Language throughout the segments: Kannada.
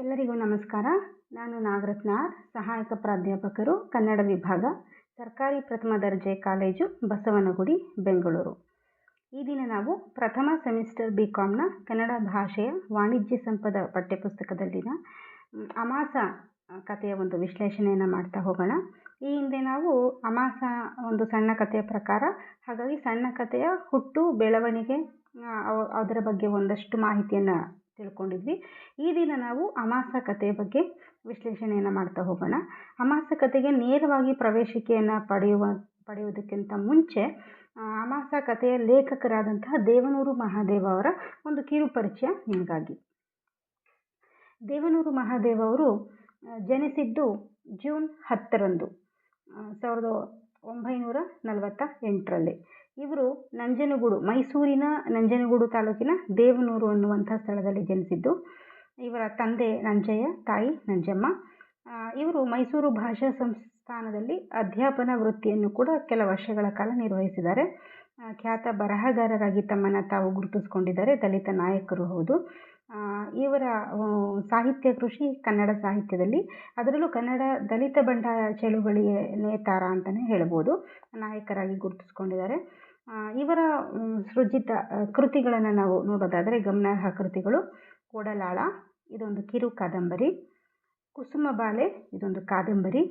ಎಲ್ಲರಿಗೂ ನಮಸ್ಕಾರ. ನಾನು ನಾಗರತ್ನ ಸಹಾಯಕ ಪ್ರಾಧ್ಯಾಪಕರು, ಕನ್ನಡ ವಿಭಾಗ, ಸರ್ಕಾರಿ ಪ್ರಥಮ ದರ್ಜೆ ಕಾಲೇಜು, ಬಸವನಗುಡಿ, ಬೆಂಗಳೂರು. ಈ ದಿನ ನಾವು ಪ್ರಥಮ ಸೆಮಿಸ್ಟರ್ ಬಿ ಕಾಮ್ನ ಕನ್ನಡ ಭಾಷೆಯ ವಾಣಿಜ್ಯ ಸಂಪದ ಪಠ್ಯಪುಸ್ತಕದಲ್ಲಿನ ಅಮಾಸ ಕಥೆಯ ಒಂದು ವಿಶ್ಲೇಷಣೆಯನ್ನು ಮಾಡ್ತಾ ಹೋಗೋಣ. ಈ ಹಿಂದೆ ನಾವು ಅಮಾಸ ಒಂದು ಸಣ್ಣ ಕಥೆಯ ಪ್ರಕಾರ, ಹಾಗಾಗಿ ಸಣ್ಣ ಕಥೆಯ ಹುಟ್ಟು, ಬೆಳವಣಿಗೆ ಅದರ ಬಗ್ಗೆ ಒಂದಷ್ಟು ಮಾಹಿತಿಯನ್ನು ತಿಳ್ಕೊಂಡಿದ್ವಿ. ಈ ದಿನ ನಾವು ಅಮಾಸ ಕಥೆಯ ಬಗ್ಗೆ ವಿಶ್ಲೇಷಣೆಯನ್ನು ಮಾಡ್ತಾ ಹೋಗೋಣ. ಅಮಾಸ ಕಥೆಗೆ ನೇರವಾಗಿ ಪ್ರವೇಶಿಕೆಯನ್ನು ಪಡೆಯುವ, ಪಡೆಯುವುದಕ್ಕಿಂತ ಮುಂಚೆ ಅಮಾಸ ಕಥೆಯ ಲೇಖಕರಾದಂತಹ ದೇವನೂರು ಮಹಾದೇವ ಅವರ ಒಂದು ಕಿರು ಪರಿಚಯ ನಿಮಗಾಗಿ. ದೇವನೂರು ಮಹಾದೇವ ಅವರು ಜನಿಸಿದ್ದು ಜೂನ್ ಹತ್ತರಂದು ಸಾವಿರದ ಒಂಬೈನೂರ ನಲವತ್ತ ಎಂಟರಲ್ಲಿ. ಇವರು ನಂಜನಗೂಡು, ಮೈಸೂರಿನ ನಂಜನಗೂಡು ತಾಲೂಕಿನ ದೇವನೂರು ಅನ್ನುವಂಥ ಸ್ಥಳದಲ್ಲಿ ಜನಿಸಿದ್ದು. ಇವರ ತಂದೆ ನಂಜಯ್ಯ, ತಾಯಿ ನಂಜಮ್ಮ. ಇವರು ಮೈಸೂರು ಭಾಷಾ ಸಂಸ್ಥಾನದಲ್ಲಿ ಅಧ್ಯಾಪನ ವೃತ್ತಿಯನ್ನು ಕೂಡ ಕೆಲ ವರ್ಷಗಳ ಕಾಲ ನಿರ್ವಹಿಸಿದ್ದಾರೆ. ಖ್ಯಾತ ಬರಹಗಾರರಾಗಿ ತಮ್ಮನ್ನು ತಾವು ಗುರುತಿಸಿಕೊಂಡಿದ್ದಾರೆ, ದಲಿತ ನಾಯಕರು ಹೌದು. ಇವರ ಸಾಹಿತ್ಯ ಕೃಷಿ ಕನ್ನಡ ಸಾಹಿತ್ಯದಲ್ಲಿ. ಅದರಲ್ಲೂ ಕನ್ನಡ ದಲಿತ ಬಂಡಾಯ ಚಳುವಳಿಯ ನೇತಾರ ಅಂತಲೇ ಹೇಳ್ಬೋದು. ನಾಯಕರಾಗಿ ಗುರುತಿಸ್ಕೊಂಡಿದ್ದಾರೆ. ಇವರ ಸೃಜಿತ ಕೃತಿಗಳನ್ನು ನಾವು ನೋಡೋದಾದರೆ ಗಮನಾರ್ಹ ಕೃತಿಗಳು. ಕೊಡಲಾಳ, ಇದೊಂದು ಕಿರು ಕಾದಂಬರಿ. ಕುಸುಮಬಾಲೆ ಇದೊಂದು ಕಾದಂಬರಿ.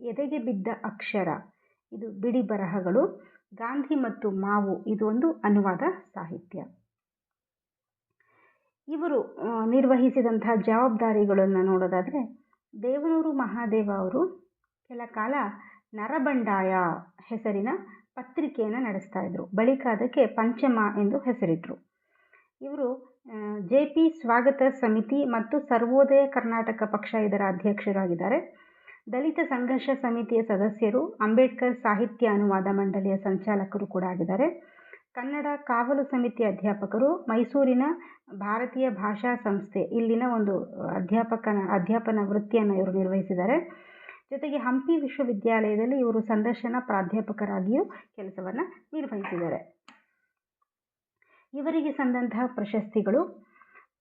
ಎದೆಗೆ ಬಿದ್ದ ಅಕ್ಷರ, ಇದು ಬಿಡಿ ಬರಹಗಳು. ಗಾಂಧಿ ಮತ್ತು ಮಾವು ಇದೊಂದು ಅನುವಾದ ಸಾಹಿತ್ಯ. ಇವರು ನಿರ್ವಹಿಸಿದಂತಹ ಜವಾಬ್ದಾರಿಗಳನ್ನು ನೋಡೋದಾದರೆ ದೇವನೂರು ಮಹಾದೇವ ಅವರು, ಕೆಲ ಕಾಲ ನರಬಂಡಾಯ ಹೆಸರಿನ ಪತ್ರಿಕೆಯನ್ನು ನಡೆಸ್ತಾ ಇದ್ರು. ಬಳಿಕ ಅದಕ್ಕೆ ಪಂಚಮ ಎಂದು ಹೆಸರಿಟ್ಟರು ಇವರು ಜೆ ಪಿ ಸ್ವಾಗತ ಸಮಿತಿ ಮತ್ತು ಸರ್ವೋದಯ ಕರ್ನಾಟಕ ಪಕ್ಷ ಇದರ ಅಧ್ಯಕ್ಷರಾಗಿದ್ದಾರೆ. ದಲಿತ ಸಂಘರ್ಷ ಸಮಿತಿಯ ಸದಸ್ಯರು, ಅಂಬೇಡ್ಕರ್ ಸಾಹಿತ್ಯ ಅನುವಾದ ಮಂಡಳಿಯ ಸಂಚಾಲಕರು ಕೂಡ ಆಗಿದ್ದಾರೆ. ಕನ್ನಡ ಕಾವಲು ಸಮಿತಿ ಅಧ್ಯಾಪಕರು, ಮೈಸೂರಿನ ಭಾರತೀಯ ಭಾಷಾ ಸಂಸ್ಥೆ ಇಲ್ಲಿನ ಒಂದು ಅಧ್ಯಾಪಕನ, ಅಧ್ಯಾಪನ ವೃತ್ತಿಯನ್ನು ಇವರು ನಿರ್ವಹಿಸಿದ್ದಾರೆ. ಜೊತೆಗೆ ಹಂಪಿ ವಿಶ್ವವಿದ್ಯಾಲಯದಲ್ಲಿ ಇವರು ಸಂದರ್ಶನ ಪ್ರಾಧ್ಯಾಪಕರಾಗಿಯೂ ಕೆಲಸವನ್ನು ನಿರ್ವಹಿಸಿದ್ದಾರೆ. ಇವರಿಗೆ ಸಂದಂತಹ ಪ್ರಶಸ್ತಿಗಳು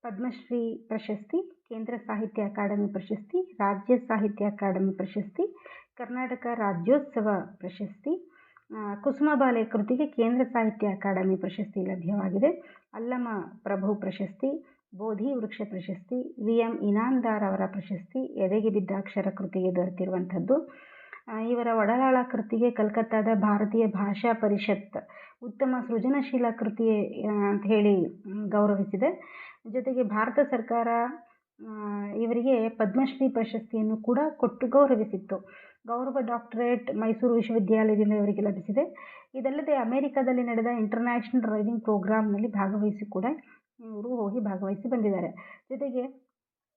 ಪದ್ಮಶ್ರೀ ಪ್ರಶಸ್ತಿ, ಕೇಂದ್ರ ಸಾಹಿತ್ಯ ಅಕಾಡೆಮಿ ಪ್ರಶಸ್ತಿ, ರಾಜ್ಯ ಸಾಹಿತ್ಯ ಅಕಾಡೆಮಿ ಪ್ರಶಸ್ತಿ, ಕರ್ನಾಟಕ ರಾಜ್ಯೋತ್ಸವ ಪ್ರಶಸ್ತಿ ಕುಸುಮಬಾಲೆ ಕೃತಿಗೆ ಕೇಂದ್ರ ಸಾಹಿತ್ಯ ಅಕಾಡೆಮಿ ಪ್ರಶಸ್ತಿ ಲಭ್ಯವಾಗಿದೆ. ಅಲ್ಲಮ ಪ್ರಭು ಪ್ರಶಸ್ತಿ ಬೋಧಿ ವೃಕ್ಷ ಪ್ರಶಸ್ತಿ ವಿ ಎಂ ಇನಾಮ್ದಾರ್ ಅವರ ಪ್ರಶಸ್ತಿ, ಎದೆಗೆ ಬಿದ್ದ ಅಕ್ಷರ ಕೃತಿಗೆ ದೊರೆತಿರುವಂಥದ್ದು. ಇವರ ಒಡಲಾಳ ಕೃತಿಗೆ ಕಲ್ಕತ್ತಾದ ಭಾರತೀಯ ಭಾಷಾ ಪರಿಷತ್ ಉತ್ತಮ ಸೃಜನಶೀಲ ಕೃತಿ ಅಂತ ಹೇಳಿ ಗೌರವಿಸಿದೆ. ಜೊತೆಗೆ ಭಾರತ ಸರ್ಕಾರ ಇವರಿಗೆ ಪದ್ಮಶ್ರೀ ಪ್ರಶಸ್ತಿಯನ್ನು ಕೂಡ ಕೊಟ್ಟು ಗೌರವಿಸಿತ್ತು. ಗೌರವ ಡಾಕ್ಟರೇಟ್ ಮೈಸೂರು ವಿಶ್ವವಿದ್ಯಾಲಯದಿಂದ ಇವರಿಗೆ ಲಭಿಸಿದೆ. ಇದಲ್ಲದೆ ಅಮೆರಿಕದಲ್ಲಿ ನಡೆದ ಇಂಟರ್ನ್ಯಾಷನಲ್ ರೈಡಿಂಗ್ ಪ್ರೋಗ್ರಾಮ್ನಲ್ಲಿ ಭಾಗವಹಿಸಿ ಕೂಡ ಇವರು ಹೋಗಿ ಭಾಗವಹಿಸಿ ಬಂದಿದ್ದಾರೆ. ಜೊತೆಗೆ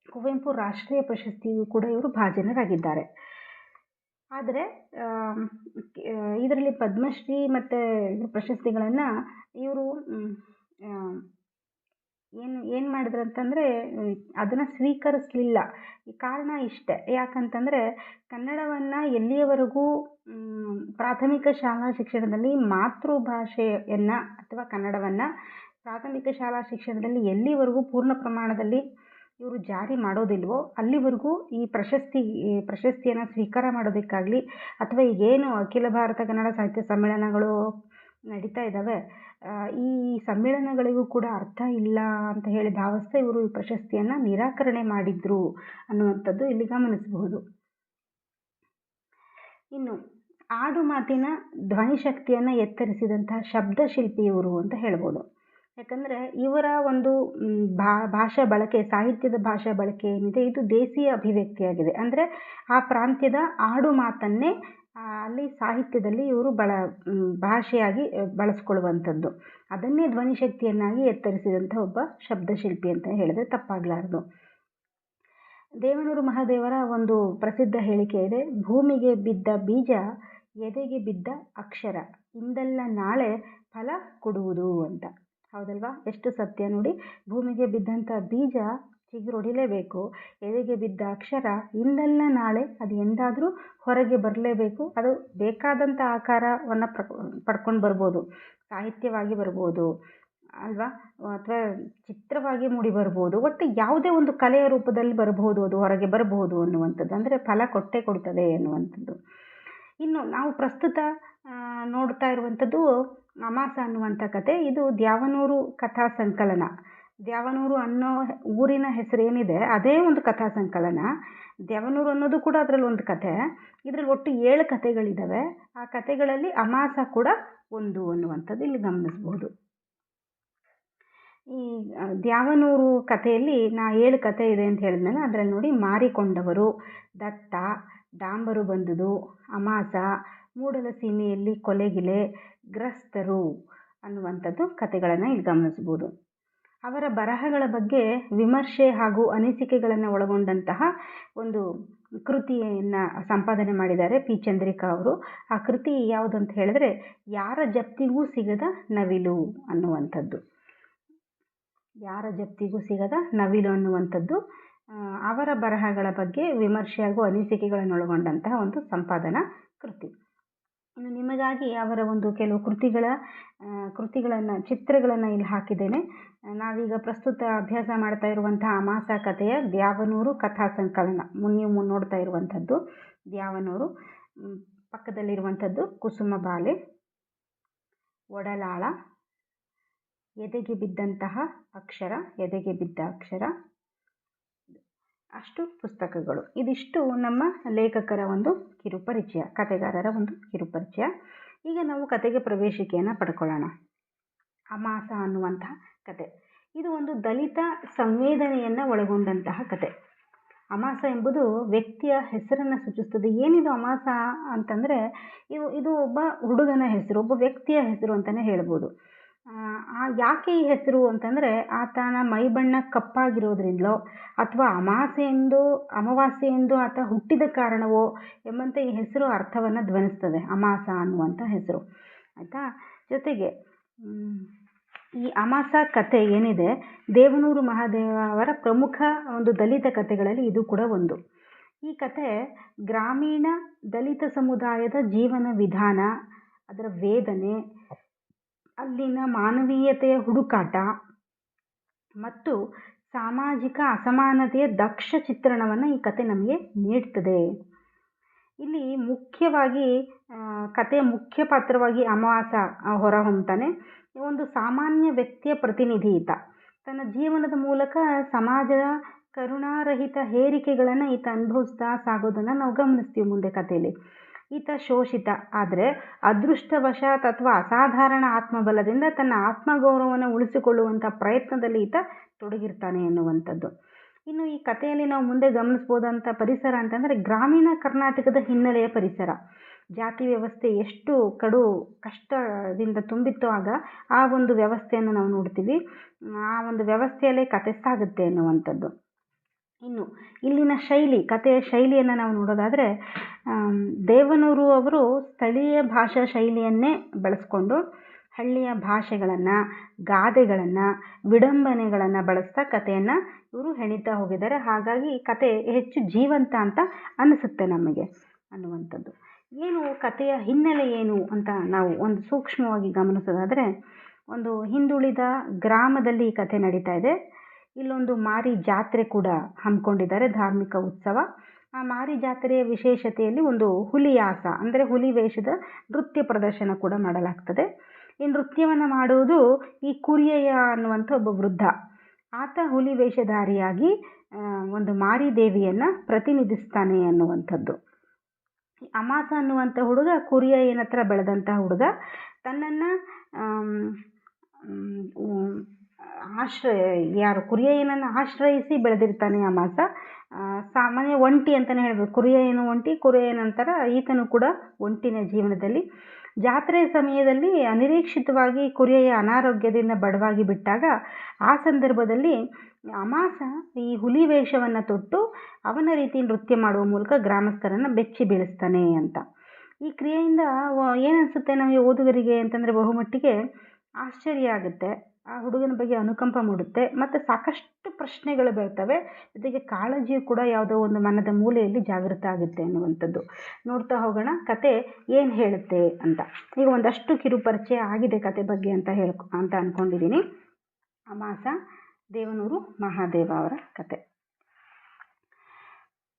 ಕುವೆಂಪು ರಾಷ್ಟ್ರೀಯ ಪ್ರಶಸ್ತಿಯೂ ಕೂಡ ಇವರು ಭಾಜನರಾಗಿದ್ದಾರೆ. ಆದರೆ ಇದರಲ್ಲಿ ಪದ್ಮಶ್ರೀ ಮತ್ತು ಪ್ರಶಸ್ತಿಗಳನ್ನು ಇವರು ಏನು ಏನು ಮಾಡಿದ್ರು ಅಂತಂದರೆ, ಅದನ್ನು ಸ್ವೀಕರಿಸಲಿಲ್ಲ. ಕಾರಣ ಇಷ್ಟೇ. ಯಾಕಂತಂದರೆ, ಕನ್ನಡವನ್ನು ಎಲ್ಲಿಯವರೆಗೂ ಪ್ರಾಥಮಿಕ ಶಾಲಾ ಶಿಕ್ಷಣದಲ್ಲಿ ಮಾತೃಭಾಷೆಯನ್ನು ಅಥವಾ ಕನ್ನಡವನ್ನು ಪ್ರಾಥಮಿಕ ಶಾಲಾ ಶಿಕ್ಷಣದಲ್ಲಿ ಎಲ್ಲಿವರೆಗೂ ಪೂರ್ಣ ಪ್ರಮಾಣದಲ್ಲಿ ಇವರು ಜಾರಿ ಮಾಡೋದಿಲ್ವೋ, ಅಲ್ಲಿವರೆಗೂ ಈ ಪ್ರಶಸ್ತಿ ಪ್ರಶಸ್ತಿಯನ್ನು ಸ್ವೀಕಾರ ಮಾಡೋದಕ್ಕಾಗಲಿ ಅಥವಾ ಈಗೇನು ಅಖಿಲ ಭಾರತ ಕನ್ನಡ ಸಾಹಿತ್ಯ ಸಮ್ಮೇಳನಗಳು ನಡೀತಾ ಇದ್ದಾವೆ ಈ ಸಮ್ಮೇಳನಗಳಿಗೂ ಕೂಡ ಅರ್ಥ ಇಲ್ಲ ಅಂತ ಹೇಳಿ ಭಾವಿಸ್ತಾ ಇವರು ಈ ಪ್ರಶಸ್ತಿಯನ್ನು ನಿರಾಕರಣೆ ಮಾಡಿದ್ರು ಅನ್ನುವಂಥದ್ದು ಇಲ್ಲಿ ಗಮನಿಸಬಹುದು. ಇನ್ನು ಆಡು ಮಾತಿನ ಧ್ವನಿ ಶಕ್ತಿಯನ್ನು ಎತ್ತರಿಸಿದಂತಹ ಶಬ್ದಶಿಲ್ಪಿ ಇವರು ಅಂತ ಹೇಳ್ಬೋದು. ಯಾಕಂದರೆ ಇವರ ಒಂದು ಭಾ, ಭಾಷಾ ಬಳಕೆ, ಸಾಹಿತ್ಯದ ಭಾಷಾ ಬಳಕೆ ಏನಿದೆ, ಇದು ದೇಸಿಯ ಅಭಿವ್ಯಕ್ತಿಯಾಗಿದೆ ಅಂದರೆ ಆ ಪ್ರಾಂತ್ಯದ ಆಡು ಮಾತನ್ನೇ ಅಲ್ಲಿ ಸಾಹಿತ್ಯದಲ್ಲಿ ಇವರು ಬಳ ಭಾಷೆಯಾಗಿ ಬಳಸ್ಕೊಳ್ಳುವಂಥದ್ದು. ಅದನ್ನೇ ಧ್ವನಿ ಶಕ್ತಿಯನ್ನಾಗಿ ಎತ್ತರಿಸಿದಂಥ ಒಬ್ಬ ಶಬ್ದಶಿಲ್ಪಿ ಅಂತ ಹೇಳಿದ್ರೆ ತಪ್ಪಾಗಲಾರ್ದು. ದೇವನೂರು ಮಹಾದೇವರ ಒಂದು ಪ್ರಸಿದ್ಧ ಹೇಳಿಕೆ ಇದೆ, ಭೂಮಿಗೆ ಬಿದ್ದ ಬೀಜ, ಎದೆಗೆ ಬಿದ್ದ ಅಕ್ಷರ, ಇಂದಲ್ಲ ನಾಳೆ ಫಲ ಕೊಡುವುದು ಅಂತ. ಹೌದಲ್ವಾ? ಎಷ್ಟು ಸತ್ಯ ನೋಡಿ. ಭೂಮಿಗೆ ಬಿದ್ದಂಥ ಬೀಜ ಚಿಗುರೊಡಿಲೇಬೇಕು ಎದೆಗೆ ಬಿದ್ದ ಅಕ್ಷರ ಇಂದಲ್ಲ ನಾಳೆ, ಅದು ಎಂದಾದರೂ ಹೊರಗೆ ಬರಲೇಬೇಕು. ಅದು ಬೇಕಾದಂಥ ಆಕಾರವನ್ನು ಪಡ್ಕೊಂಡು ಬರ್ಬೋದು. ಸಾಹಿತ್ಯವಾಗಿ ಬರ್ಬೋದು, ಅಲ್ವಾ? ಅಥವಾ ಚಿತ್ರವಾಗಿ ಮೂಡಿ ಬರ್ಬೋದು. ಒಟ್ಟು ಯಾವುದೇ ಒಂದು ಕಲೆಯ ರೂಪದಲ್ಲಿ ಬರಬಹುದು ಅದು ಹೊರಗೆ ಬರಬಹುದು ಅನ್ನುವಂಥದ್ದು. ಅಂದರೆ ಫಲ ಕೊಟ್ಟೇ ಕೊಡ್ತದೆ ಅನ್ನುವಂಥದ್ದು. ಇನ್ನು ನಾವು ಪ್ರಸ್ತುತ ನೋಡ್ತಾ ಇರುವಂಥದ್ದು ಅಮಾಸ ಅನ್ನುವಂಥ ಕತೆ, ಇದು ದ್ಯಾವನೂರು ಕಥಾ ಸಂಕಲನ. ದ್ಯಾವನೂರು ಅನ್ನೋ ಊರಿನ ಹೆಸರೇನಿದೆ, ಅದೇ ಒಂದು ಕಥಾ ಸಂಕಲನ. ದ್ಯಾವನೂರು ಅನ್ನೋದು ಕೂಡ ಅದರಲ್ಲಿ ಒಂದು ಕತೆ. ಇದರಲ್ಲಿ ಒಟ್ಟು ಏಳು ಕಥೆಗಳಿದ್ದಾವೆ ಆ ಕಥೆಗಳಲ್ಲಿ ಅಮಾಸ ಕೂಡ ಒಂದು ಅನ್ನುವಂಥದ್ದು ಇಲ್ಲಿ ಗಮನಿಸ್ಬೋದು. ಈ ದ್ಯಾವನೂರು ಕಥೆಯಲ್ಲಿ ನಾ ಏಳು ಕಥೆ ಇದೆ ಅಂತ ಹೇಳಿದ್ಮೇಲೆ ಅದರಲ್ಲಿ ನೋಡಿ ಮಾರಿಕೊಂಡವರು, ದತ್ತ, ಡಾಂಬರು ಬಂದುದು, ಅಮಾಸ ಮೂಡಲ ಸೀಮೆಯಲ್ಲಿ ಕೊಲೆಗಿಲೆ ಗ್ರಸ್ತರು ಅನ್ನುವಂಥದ್ದು ಕತೆಗಳನ್ನು ಇಲ್ಲಿ ಗಮನಿಸ್ಬೋದು ಅವರ ಬರಹಗಳ ಬಗ್ಗೆ ವಿಮರ್ಶೆ ಹಾಗೂ ಅನಿಸಿಕೆಗಳನ್ನು ಒಳಗೊಂಡಂತಹ ಒಂದು ಕೃತಿಯನ್ನು ಸಂಪಾದನೆ ಮಾಡಿದ್ದಾರೆ ಪಿ ಚಂದ್ರಿಕಾ ಅವರು. ಆ ಕೃತಿ ಯಾವುದು ಅಂತ ಹೇಳಿದ್ರೆ, ಯಾರ ಜಪ್ತಿಗೂ ಸಿಗದ ನವಿಲು ಅನ್ನುವಂಥದ್ದು. ಯಾರ ಜಪ್ತಿಗೂ ಸಿಗದ ನವಿಲು ಅನ್ನುವಂಥದ್ದು ಅವರ ಬರಹಗಳ ಬಗ್ಗೆ ವಿಮರ್ಶೆ ಹಾಗೂ ಅನಿಸಿಕೆಗಳನ್ನು ಒಳಗೊಂಡಂತಹ ಒಂದು ಸಂಪಾದನಾ ಕೃತಿ. ಇನ್ನು ನಿಮಗಾಗಿ ಅವರ ಒಂದು ಕೆಲವು ಕೃತಿಗಳ ಕೃತಿಗಳನ್ನು, ಚಿತ್ರಗಳನ್ನು ಇಲ್ಲಿ ಹಾಕಿದ್ದೇನೆ. ನಾವೀಗ ಪ್ರಸ್ತುತ ಅಭ್ಯಾಸ ಮಾಡ್ತಾ ಇರುವಂತಹ ಅಮಾಸ ಕಥೆಯ ದ್ಯಾವನೂರು ಕಥಾ ಸಂಕಲನ. ನೀವು ನೋಡ್ತಾ ಇರುವಂಥದ್ದು ದ್ಯಾವನೂರು. ಪಕ್ಕದಲ್ಲಿರುವಂಥದ್ದು ಕುಸುಮ ಬಾಲೆ, ಒಡಲಾಳ, ಎದೆಗೆ ಬಿದ್ದಂತಹ ಅಕ್ಷರ, ಎದೆಗೆ ಬಿದ್ದ ಅಕ್ಷರ ಅಷ್ಟು ಪುಸ್ತಕಗಳು. ಇದಿಷ್ಟು ನಮ್ಮ ಲೇಖಕರ ಒಂದು ಕಿರುಪರಿಚಯ, ಕಥೆಗಾರರ ಒಂದು ಕಿರುಪರಿಚಯ. ಈಗ ನಾವು ಕತೆಗೆ ಪ್ರವೇಶಿಕೆಯನ್ನು ಪಡ್ಕೊಳ್ಳೋಣ. ಅಮಾಸ ಅನ್ನುವಂತಹ ಕತೆ ಇದು ಒಂದು ದಲಿತ ಸಂವೇದನೆಯನ್ನು ಒಳಗೊಂಡಂತಹ ಕತೆ ಅಮಾಸ ಎಂಬುದು ವ್ಯಕ್ತಿಯ ಹೆಸರನ್ನು ಸೂಚಿಸ್ತದೆ. ಏನಿದು ಅಮಾಸ ಅಂತಂದರೆ ಇದು ಇದು ಒಬ್ಬ ಹುಡುಗನ ಹೆಸರು, ಒಬ್ಬ ವ್ಯಕ್ತಿಯ ಹೆಸರು ಅಂತಲೇ ಹೇಳ್ಬೋದು. ಯಾಕೆ ಈ ಹೆಸರು ಅಂತಂದರೆ ಆತನ ಮೈ ಬಣ್ಣ ಕಪ್ಪಾಗಿರೋದ್ರಿಂದಲೋ ಅಥವಾ ಅಮಾವಾಸ್ಯೆ ಎಂದು ಆತ ಹುಟ್ಟಿದ ಕಾರಣವೋ ಎಂಬಂತೆ ಈ ಹೆಸರು ಅರ್ಥವನ್ನು ಧ್ವನಿಸ್ತದೆ, ಅಮಾಸ ಅನ್ನುವಂಥ ಹೆಸರು. ಆಯಿತಾ? ಜೊತೆಗೆ ಈ ಅಮಾಸ ಕತೆ ಏನಿದೆ, ದೇವನೂರು ಮಹಾದೇವ ಅವರ ಪ್ರಮುಖ ಒಂದು ದಲಿತ ಕಥೆಗಳಲ್ಲಿ ಇದು ಕೂಡ ಒಂದು. ಈ ಕತೆ ಗ್ರಾಮೀಣ ದಲಿತ ಸಮುದಾಯದ ಜೀವನ ವಿಧಾನ, ಅದರ ವೇದನೆ ಅಲ್ಲಿನ ಮಾನವೀಯತೆಯ ಹುಡುಕಾಟ ಮತ್ತು ಸಾಮಾಜಿಕ ಅಸಮಾನತೆಯ ದಕ್ಷ ಚಿತ್ರಣವನ್ನು ಈ ಕತೆ ನಮಗೆ ನೀಡ್ತದೆ. ಇಲ್ಲಿ ಮುಖ್ಯವಾಗಿ ಕತೆಯ ಮುಖ್ಯ ಪಾತ್ರವಾಗಿ ಅಮಾವಾಸ ಹೊರಹೊಮ್ಮತಾನೆ ಒಂದು ಸಾಮಾನ್ಯ ವ್ಯಕ್ತಿಯ ಪ್ರತಿನಿಧಿ ಈತ. ತನ್ನ ಜೀವನದ ಮೂಲಕ ಸಮಾಜದ ಕರುಣಾರಹಿತ ಹೇರಿಕೆಗಳನ್ನು ಈತ ಅನುಭವಿಸ್ತಾ ಸಾಗೋದನ್ನು ನಾವು ಗಮನಿಸ್ತೀವಿ ಮುಂದೆ ಕಥೆಯಲ್ಲಿ ಈತ ಶೋಷಿತ. ಆದರೆ ಅದೃಷ್ಟವಶಾತ್ ಅಥವಾ ಅಸಾಧಾರಣ ಆತ್ಮಬಲದಿಂದ ತನ್ನ ಆತ್ಮಗೌರವವನ್ನು ಉಳಿಸಿಕೊಳ್ಳುವಂಥ ಪ್ರಯತ್ನದಲ್ಲಿ ಈತ ತೊಡಗಿರ್ತಾನೆ ಎನ್ನುವಂಥದ್ದು. ಇನ್ನು ಈ ಕಥೆಯಲ್ಲಿ ನಾವು ಮುಂದೆ ಗಮನಿಸ್ಬೋದಂಥ ಪರಿಸರ ಅಂತಂದರೆ ಗ್ರಾಮೀಣ ಕರ್ನಾಟಕದ ಹಿನ್ನೆಲೆಯ ಪರಿಸರ. ಜಾತಿ ವ್ಯವಸ್ಥೆ ಎಷ್ಟು ಕಡು ಕಷ್ಟದಿಂದ ತುಂಬಿತ್ತು ಆಗ ಆ ಒಂದು ವ್ಯವಸ್ಥೆಯನ್ನು ನಾವು ನೋಡ್ತೀವಿ. ಆ ಒಂದು ವ್ಯವಸ್ಥೆಯಲ್ಲೇ ಕಥೆ ಸಾಗುತ್ತೆ ಎನ್ನುವಂಥದ್ದು. ಇನ್ನು ಇಲ್ಲಿನ ಶೈಲಿ, ಕಥೆಯ ಶೈಲಿಯನ್ನು ನಾವು ನೋಡೋದಾದರೆ ದೇವನೂರು ಅವರು ಸ್ಥಳೀಯ ಭಾಷಾ ಶೈಲಿಯನ್ನೇ ಬಳಸ್ಕೊಂಡು ಹಳ್ಳಿಯ ಭಾಷೆಗಳನ್ನು, ಗಾದೆಗಳನ್ನು, ವಿಡಂಬನೆಗಳನ್ನು ಬಳಸ್ತಾ ಕಥೆಯನ್ನು ಇವರು ಹೆಣಿತಾ ಹೋಗಿದ್ದಾರೆ. ಹಾಗಾಗಿ ಕತೆ ಹೆಚ್ಚು ಜೀವಂತ ಅಂತ ಅನಿಸುತ್ತೆ ನಮಗೆ ಅನ್ನುವಂಥದ್ದು. ಏನು ಕಥೆಯ ಹಿನ್ನೆಲೆ ಏನು ಅಂತ ನಾವು ಒಂದು ಸೂಕ್ಷ್ಮವಾಗಿ ಗಮನಿಸೋದಾದರೆ, ಒಂದು ಹಿಂದುಳಿದ ಗ್ರಾಮದಲ್ಲಿ ಈ ಕಥೆ ನಡೀತಾ ಇದೆ. ಇಲ್ಲೊಂದು ಮಾರಿ ಜಾತ್ರೆ ಕೂಡ ಹಮ್ಮಿಕೊಂಡಿದ್ದಾರೆ, ಧಾರ್ಮಿಕ ಉತ್ಸವ. ಆ ಮಾರಿ ಜಾತ್ರೆಯ ವಿಶೇಷತೆಯಲ್ಲಿ ಒಂದು ಹುಲಿಯಾಸ, ಅಂದರೆ ಹುಲಿ ವೇಷದ ನೃತ್ಯ ಪ್ರದರ್ಶನ ಕೂಡ ಮಾಡಲಾಗ್ತದೆ. ಈ ನೃತ್ಯವನ್ನು ಮಾಡುವುದು ಈ ಕುರಿಯಯ್ಯ ಅನ್ನುವಂಥ ಒಬ್ಬ ವೃದ್ಧ. ಆತ ಹುಲಿ ವೇಷಧಾರಿಯಾಗಿ ಒಂದು ಮಾರಿ ದೇವಿಯನ್ನು ಪ್ರತಿನಿಧಿಸ್ತಾನೆ ಅನ್ನುವಂಥದ್ದು. ಅಮಾಸ ಅನ್ನುವಂಥ ಹುಡುಗ ಕುರಿಯಯ್ಯನ ಹತ್ರ ಬೆಳೆದಂಥ ಹುಡುಗ, ತನ್ನನ್ನು ಆಶ್ರಯ, ಯಾರು ಕುರಿಯಯ್ಯನನ್ನು ಆಶ್ರಯಿಸಿ ಬೆಳೆದಿರ್ತಾನೆ ಆ ಮಾಸ. ಸಾಮಾನ್ಯ ಒಂಟಿ ಅಂತಲೇ ಹೇಳ್ಬೋದು. ಕುರಿಯಯ್ಯನು ಒಂಟಿ, ಕುರಿಯ ನಂತರ ಈತನು ಕೂಡ ಒಂಟಿನ ಜೀವನದಲ್ಲಿ. ಜಾತ್ರೆಯ ಸಮಯದಲ್ಲಿ ಅನಿರೀಕ್ಷಿತವಾಗಿ ಕುರಿಯಯ್ಯ ಅನಾರೋಗ್ಯದಿಂದ ಬಡವಾಗಿ ಬಿಟ್ಟಾಗ ಆ ಸಂದರ್ಭದಲ್ಲಿ ಅಮಾಸ ಈ ಹುಲಿ ವೇಷವನ್ನು ತೊಟ್ಟು ಅವನ ರೀತಿ ನೃತ್ಯ ಮಾಡುವ ಮೂಲಕ ಗ್ರಾಮಸ್ಥರನ್ನು ಬೆಚ್ಚಿ ಬೀಳಿಸ್ತಾನೆ ಅಂತ. ಈ ಕ್ರಿಯೆಯಿಂದ ಏನನ್ಸುತ್ತೆ ನಮಗೆ ಓದುಗರಿಗೆ ಅಂತಂದರೆ ಬಹುಮಟ್ಟಿಗೆ ಆಶ್ಚರ್ಯ ಆಗುತ್ತೆ. ಆ ಹುಡುಗನ ಬಗ್ಗೆ ಅನುಕಂಪ ಮೂಡುತ್ತೆ. ಮತ್ತು ಸಾಕಷ್ಟು ಪ್ರಶ್ನೆಗಳು ಬರ್ತವೆ. ಜೊತೆಗೆ ಕಾಳಜಿಯು ಕೂಡ ಯಾವುದೋ ಒಂದು ಮನದ ಮೂಲೆಯಲ್ಲಿ ಜಾಗೃತ ಆಗುತ್ತೆ ಅನ್ನುವಂಥದ್ದು. ನೋಡ್ತಾ ಹೋಗೋಣ. ಕತೆ ಏನು ಹೇಳುತ್ತೆ ಅಂತ. ಈಗ ಒಂದಷ್ಟು ಕಿರು ಪರಿಚಯ ಆಗಿದೆ ಕತೆ ಬಗ್ಗೆ ಅಂತ ಹೇಳ ಅಂತ ಅಂದ್ಕೊಂಡಿದ್ದೀನಿ ಅಮಾಸ ದೇವನೂರು ಮಹಾದೇವ ಅವರ ಕತೆ.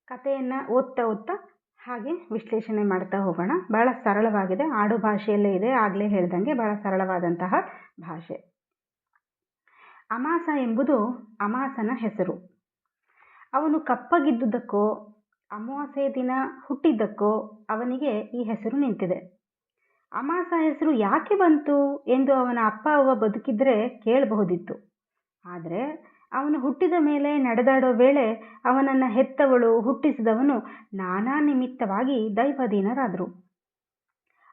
ಕಥೆಯನ್ನು ಓದ್ತಾ ಓದ್ತಾ ಹಾಗೆ ವಿಶ್ಲೇಷಣೆ ಮಾಡ್ತಾ ಹೋಗೋಣ. ಭಾಳ ಸರಳವಾಗಿದೆ. ಆಡು ಭಾಷೆಯಲ್ಲೇ ಇದೆ. ಆಗಲೇ ಹೇಳ್ದಂಗೆ ಭಾಳ ಸರಳವಾದಂತಹ ಭಾಷೆ. ಅಮಾಸ ಎಂಬುದು ಅಮಾಸನ ಹೆಸರು. ಅವನು ಕಪ್ಪಗಿದ್ದುದಕ್ಕೋ ಅಮಾವಾಸ್ಯೆ ದಿನ ಹುಟ್ಟಿದ್ದಕ್ಕೋ ಅವನಿಗೆ ಈ ಹೆಸರು ನಿಂತಿದೆ. ಅಮಾಸ ಹೆಸರು ಯಾಕೆ ಬಂತು ಎಂದು ಅವನ ಅಪ್ಪ ಅವ ಬದುಕಿದ್ರೆ ಕೇಳಬಹುದಿತ್ತು. ಆದರೆ ಅವನು ಹುಟ್ಟಿದ ಮೇಲೆ ನಡೆದಾಡೋ ವೇಳೆ ಅವನನ್ನು ಹೆತ್ತವಳು, ಹುಟ್ಟಿಸಿದವನು ನಾನಾ ನಿಮಿತ್ತವಾಗಿ ದೈವಾಧೀನರಾದರು.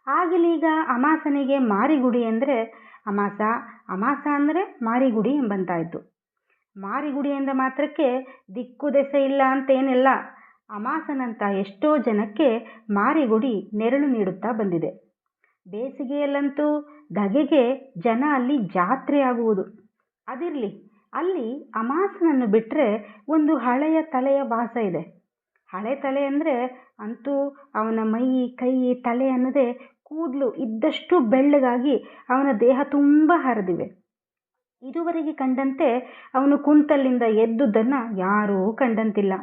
ಆಗಲೀಗ ಅಮಾಸನಿಗೆ ಮಾರಿಗುಡಿ ಅಂದರೆ ಅಮಾಸ ಅಮಾಸ ಅಂದರೆ ಮಾರಿಗುಡಿ ಎಂಬಂತಾಯಿತು. ಮಾರಿಗುಡಿ ಎಂದ ಮಾತ್ರಕ್ಕೆ ದಿಕ್ಕು ದೆಸೆ ಇಲ್ಲ ಅಂತೇನಿಲ್ಲ. ಅಮಾಸನಂತ ಎಷ್ಟೋ ಜನಕ್ಕೆ ಮಾರಿಗುಡಿ ನೆರಳು ನೀಡುತ್ತಾ ಬಂದಿದೆ. ಬೇಸಿಗೆಯಲ್ಲಂತೂ ಧಗೆಗೆ ಜನ ಅಲ್ಲಿ ಜಾತ್ರೆ ಆಗುವುದು. ಅದಿರಲಿ, ಅಲ್ಲಿ ಅಮಾಸನನ್ನು ಬಿಟ್ಟರೆ ಒಂದು ಹಳೆಯ ತಲೆಯ ವಾಸ ಇದೆ. ಹಳೆ ತಲೆ ಅಂದರೆ ಅಂತೂ ಅವನ ಮೈ, ಕೈ, ತಲೆ ಅನ್ನೋದೇ ಕೂದಲು ಇದ್ದಷ್ಟು ಬೆಳ್ಳಗಾಗಿ ಅವನ ದೇಹ ತುಂಬ ಹರಿದಿವೆ. ಇದುವರೆಗೆ ಕಂಡಂತೆ ಅವನು ಕುಂತಲ್ಲಿಂದ ಎದ್ದುದನ್ನು ಯಾರೂ ಕಂಡಂತಿಲ್ಲ.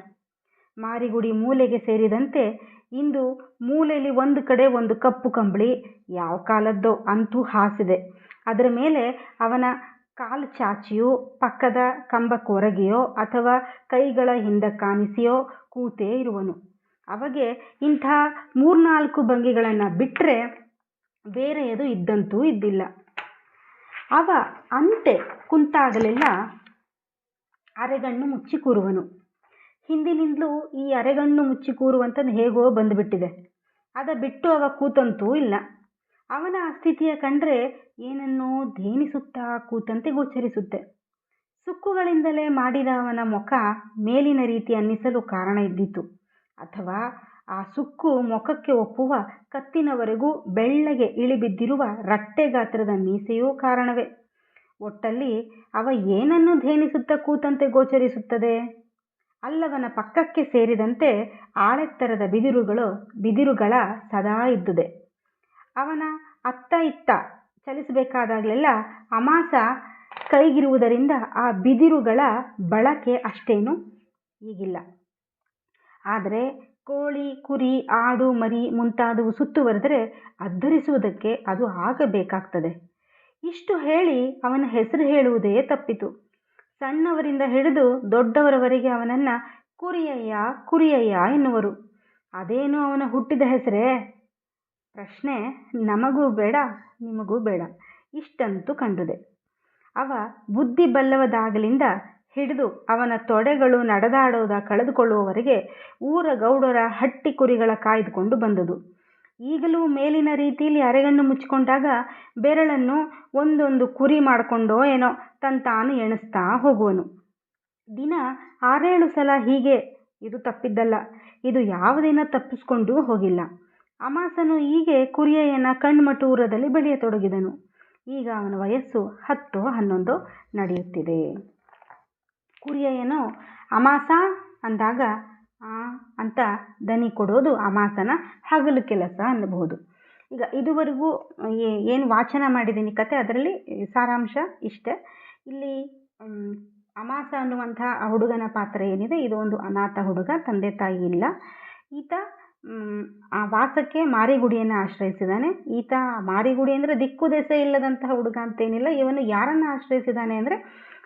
ಮಾರಿಗುಡಿ ಮೂಲೆಗೆ ಸೇರಿದಂತೆ ಇಂದು ಮೂಲೆಯಲ್ಲಿ ಒಂದು ಕಡೆ ಒಂದು ಕಪ್ಪು ಕಂಬಳಿ ಯಾವ ಕಾಲದ್ದೋ ಅಂತೂ ಹಾಸಿದೆ. ಅದರ ಮೇಲೆ ಅವನ ಕಾಲು ಚಾಚಿಯೋ, ಪಕ್ಕದ ಕಂಬ ಒರಗಿಯೋ ಅಥವಾ ಕೈಗಳ ಹಿಂದೆ ಕಾಣಿಸಿಯೋ ಕೂತೇ ಇರುವನು. ಅವಾಗೆ ಇಂಥ ಮೂರ್ನಾಲ್ಕು ಭಂಗಿಗಳನ್ನು ಬಿಟ್ಟರೆ ಬೇರೆಯದು ಇದ್ದಂತೂ ಇದ್ದಿಲ್ಲ. ಅವ ಅಂತೆ ಕುಂತಾಗಲೆಲ್ಲ ಅರೆಗಣ್ಣು ಮುಚ್ಚಿ ಕೂರುವನು. ಹಿಂದಿನಿಂದಲೂ ಈ ಅರೆಗಣ್ಣು ಮುಚ್ಚಿ ಕೂರುವಂಥದ್ದು ಹೇಗೋ ಬಂದುಬಿಟ್ಟಿದೆ. ಅದ ಬಿಟ್ಟು ಅವ ಕೂತಂತೂ ಇಲ್ಲ. ಅವನ ಆ ಸ್ಥಿತಿಯ ಕಂಡ್ರೆ ಏನನ್ನೋ ಧೇನಿಸುತ್ತಾ ಕೂತಂತೆ ಗೋಚರಿಸುತ್ತೆ. ಸುಕ್ಕುಗಳಿಂದಲೇ ಮಾಡಿದ ಅವನ ಮುಖ ಮೇಲಿನ ರೀತಿ ಅನ್ನಿಸಲು ಕಾರಣ ಇದ್ದಿತು ಅಥವಾ ಆ ಸುಕ್ಕು ಮುಖಕ್ಕೆ ಒಪ್ಪುವ ಕತ್ತಿನವರೆಗೂ ಬೆಳ್ಳಗೆ ಇಳಿಬಿದ್ದಿರುವ ರಟ್ಟೆ ಗಾತ್ರದ ಮೀಸೆಯೂ ಕಾರಣವೇ. ಒಟ್ಟಲ್ಲಿ ಅವ ಏನನ್ನು ಧೇನಿಸುತ್ತಾ ಕೂತಂತೆ ಗೋಚರಿಸುತ್ತದೆ? ಅಲ್ಲವನ ಪಕ್ಕಕ್ಕೆ ಸೇರಿದಂತೆ ಆಳೆತ್ತರದ ಬಿದಿರುಗಳು ಬಿದಿರುಗಳ ಸದಾ ಇದ್ದುದೆ. ಅವನ ಅತ್ತ ಇತ್ತ ಚಲಿಸಬೇಕಾದಾಗಲೆಲ್ಲ ಅಮಾಸ ಕೈಗಿರುವುದರಿಂದ ಆ ಬಿದಿರುಗಳ ಬಳಕೆ ಅಷ್ಟೇನು ಈಗಿಲ್ಲ. ಆದರೆ ಕೋಳಿ, ಕುರಿ, ಆಡು, ಮರಿ ಮುಂತಾದವು ಸುತ್ತುವರೆದರೆ ಅದ್ಧರಿಸುವುದಕ್ಕೆ ಅದು ಆಗಬೇಕಾಗ್ತದೆ. ಇಷ್ಟು ಹೇಳಿ ಅವನ ಹೆಸರು ಹೇಳುವುದೇ ತಪ್ಪಿತು. ಸಣ್ಣವರಿಂದ ಹಿಡಿದು ದೊಡ್ಡವರವರೆಗೆ ಅವನನ್ನು ಕುರಿಯಯ್ಯ ಕುರಿಯಯ್ಯ ಎನ್ನುವರು. ಅದೇನು ಅವನ ಹುಟ್ಟಿದ ಹೆಸರೇ? ಪ್ರಶ್ನೆ ನಮಗೂ ಬೇಡ, ನಿಮಗೂ ಬೇಡ. ಇಷ್ಟಂತೂ ಕಂಡುದೆ. ಅವ ಬುದ್ಧಿ ಬಲ್ಲವದಾಗಲಿಂದ ಹಿಡಿದು ಅವನ ತೊಡೆಗಳು ನಡೆದಾಡೋದ ಕಳೆದುಕೊಳ್ಳುವವರೆಗೆ ಊರ ಗೌಡರ ಹಟ್ಟಿ ಕುರಿಗಳ ಕಾಯ್ದುಕೊಂಡು ಬಂದದು. ಈಗಲೂ ಮೇಲಿನ ರೀತಿಯಲ್ಲಿ ಅರೆಗಣ್ಣು ಮುಚ್ಚಿಕೊಂಡಾಗ ಬೆರಳನ್ನು ಒಂದೊಂದು ಕುರಿ ಮಾಡಿಕೊಂಡೋ ಏನೋ ತಂತಾನು ಎಣಿಸ್ತಾ ಹೋಗುವನು. ದಿನ ಆರೇಳು ಸಲ ಹೀಗೆ ಇದು ತಪ್ಪಿದ್ದಲ್ಲ, ಇದು ಯಾವ ದಿನ ತಪ್ಪಿಸ್ಕೊಂಡೂ ಹೋಗಿಲ್ಲ. ಅಮಾಸನು ಹೀಗೆ ಕುರಿಯಯ್ಯನ ಕಣ್ಮಟೂರದಲ್ಲಿ ಬೆಳೆಯತೊಡಗಿದನು. ಈಗ ಅವನ ವಯಸ್ಸು ಹತ್ತು ಹನ್ನೊಂದು ನಡೆಯುತ್ತಿದೆ. ಕುರಿಯಯ್ಯನು ಅಮಾಸ ಅಂದಾಗ ಅಂತ ದನಿ ಕೊಡೋದು ಅಮಾಸನ ಹಗಲು ಕೆಲಸ ಅನ್ನಬಹುದು. ಈಗ ಇದುವರೆಗೂ ಏನು ವಾಚನ ಮಾಡಿದ್ದೀನಿ ಕತೆ, ಅದರಲ್ಲಿ ಸಾರಾಂಶ ಇಷ್ಟೇ. ಇಲ್ಲಿ ಅಮಾಸ ಅನ್ನುವಂಥ ಹುಡುಗನ ಪಾತ್ರ ಏನಿದೆ, ಇದು ಒಂದು ಅನಾಥ ಹುಡುಗ, ತಂದೆ ತಾಯಿ ಇಲ್ಲ. ಈತ ಆ ವಾಸಕ್ಕೆ ಮಾರಿಗುಡಿಯನ್ನು ಆಶ್ರಯಿಸಿದ್ದಾನೆ. ಈತ ಮಾರಿಗುಡಿ ಅಂದರೆ ದಿಕ್ಕು ದೆಸೆ ಇಲ್ಲದಂತಹ ಹುಡುಗ ಅಂತೇನಿಲ್ಲ, ಇವನು ಯಾರನ್ನು ಆಶ್ರಯಿಸಿದ್ದಾನೆ ಅಂದರೆ